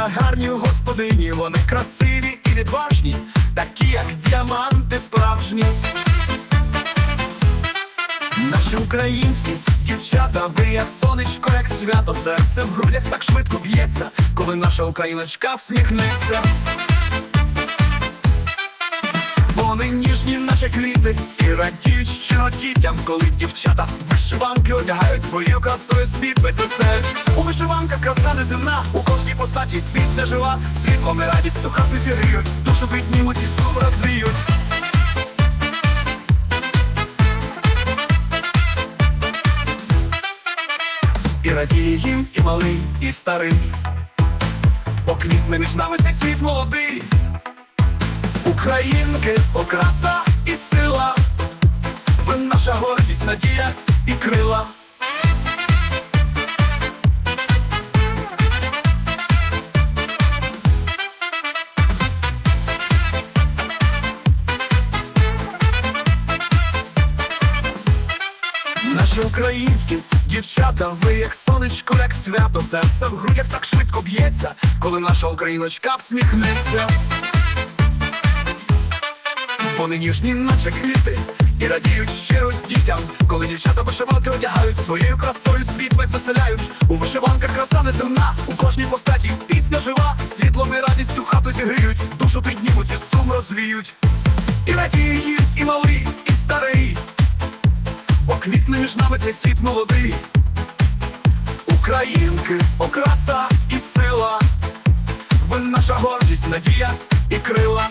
Дівчата гарні господині, вони красиві і відважні, такі, як діаманти справжні. Наші українські дівчата, ви як сонечко, як свято, серце в грудях так швидко б'ється, коли наша україночка всміхнеться. Вони ніжні, наче квіти, і радіють щиро дітям, коли дівчата вишиванки одягають свою красою світ весь веселить. У вишиванках краса неземна, у кожній постаті пісня жива, світлом і радістю хати зігріють, душу піднімуть і сум розвіють. І радіє їм і малий, і старий, поквітне між нами цей цвіт молодий. Українки, окраса і сила, ви наша гордість, надія і крила. Наші українські дівчата, ви як сонечко, як свято, серце в грудях так швидко б'ється, коли наша україночка всміхнеться. Вони ніжні, наче квіти, і радіють щиро дітям, коли дівчата вишиванки одягають своєю красою світ весь веселяють. У вишиванках краса неземна, у кожній постаті пісня жива, світлом і радістю хату зігріють, душу піднімуть і сум розвіють. І радіє і малий, і старий, поквітне між нами цей цвіт молодий. Українки, окраса і сила, ви наша гордість, надія і крила.